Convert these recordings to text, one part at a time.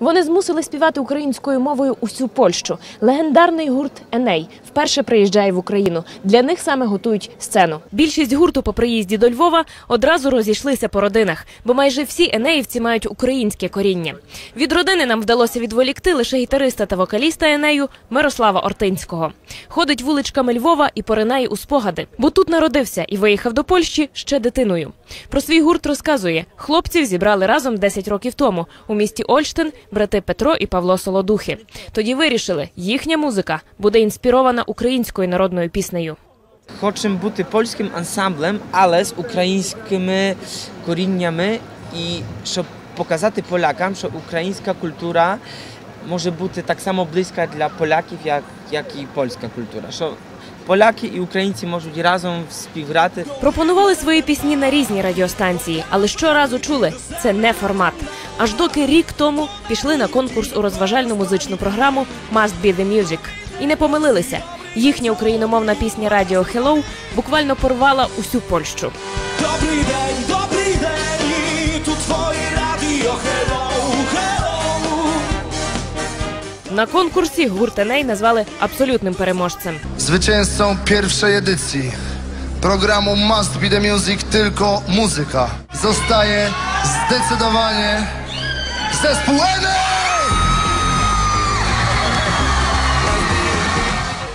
Вони змусили співати українською мовою усю Польщу. Легендарний гурт Еней вперше приїжджає в Україну. Для них саме готують сцену. Більшість гурту по приїзді до Львова одразу розійшлися по родинах, бо майже всі енеївці мають українське коріння. Від родини нам вдалося відволікти лише гітариста та вокаліста Енею Мирослава Ортинського. Ходить вуличками Львова і поринає у спогади, бо тут народився і виїхав до Польщі ще дитиною. Про свій гурт розказує: хлопців зібрали разом 10 років тому у місті Ольштин брати Петро і Павло Солодухи. Тоді вирішили, їхня музика буде інспірована українською народною піснею. Хочемо бути польським ансамблем, але з українськими коріннями і щоб показати полякам, що українська культура може бути так само близька для поляків, як, як і польська культура. Що поляки і українці можуть разом співграти. Пропонували свої пісні на різні радіостанції, але щоразу чули це не формат. Аж доки рік тому пішли на конкурс у розважальну музичну програму Must Be The Music. і не помилилися. Їхня україномовна пісня Радіо Hello буквально порвала усю Польщу. Dzień, dobry dzień i tu twoje radio hello, hello На конкурсі гурт Еней назвали абсолютним переможцем. Zwycięzcą pierwszej edycji programu Must Be The Music tylko muzyka zostaje zdecydowanie zespół ENEY!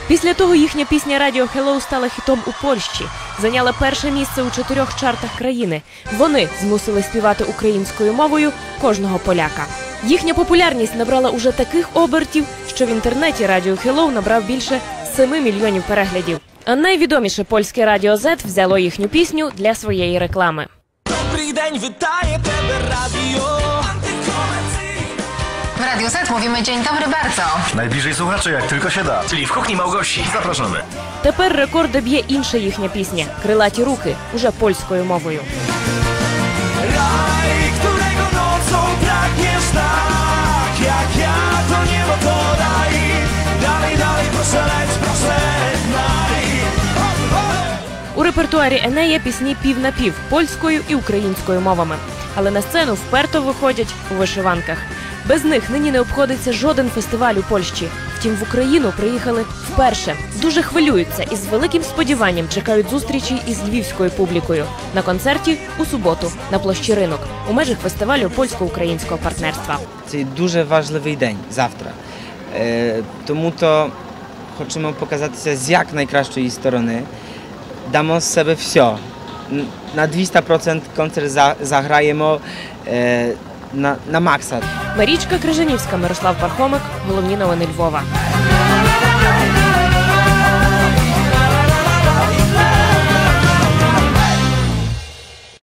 Після того їхня пісня Радіо Hello стала хітом у Польщі, зайняла перше місце у чотирьох чартах країни. Вони змусили співати українською мовою кожного поляка. Їхня популярність набрала уже таких обертів, що в інтернеті Радіо Hello набрав більше 7 мільйонів переглядів. А найвідоміше польське радіо Z взяло їхню пісню для своєї реклами. Wydaje tebe radio Antykomercyjne W Radio Z mówimy dzień dobry bardzo. Najbliżej słuchaczy jak tylko się da. Czyli w kuchni Małgosi. Zapraszamy. Тепер рекорди б'є інша їхня пісня Крилаті руки уже польською мовою. Raj, którego nocą pragniesz tak Jak ja, to niebo to daj Dalej, dalej, proszę leć, proszę gnaj Hop, hop. У репертуарі Енея пісні пів на пів польською і українською мовами. Але на сцену вперто виходять у вишиванках. Без них нині не обходиться жоден фестиваль у Польщі. Втім, в Україну приїхали вперше. Дуже хвилюються і з великим сподіванням чекають зустрічі із львівською публікою на концерті у суботу на площі ринок у межах фестивалю польсько-українського партнерства. Це дуже важливий день завтра. Е, тому то хочемо показатися з як найкращої сторони. Дамо з себе все. На 200% концерт за- заграємо на, на макса. Марічка Крижанівська, Мирослав Пархомик. Головні новини Львова.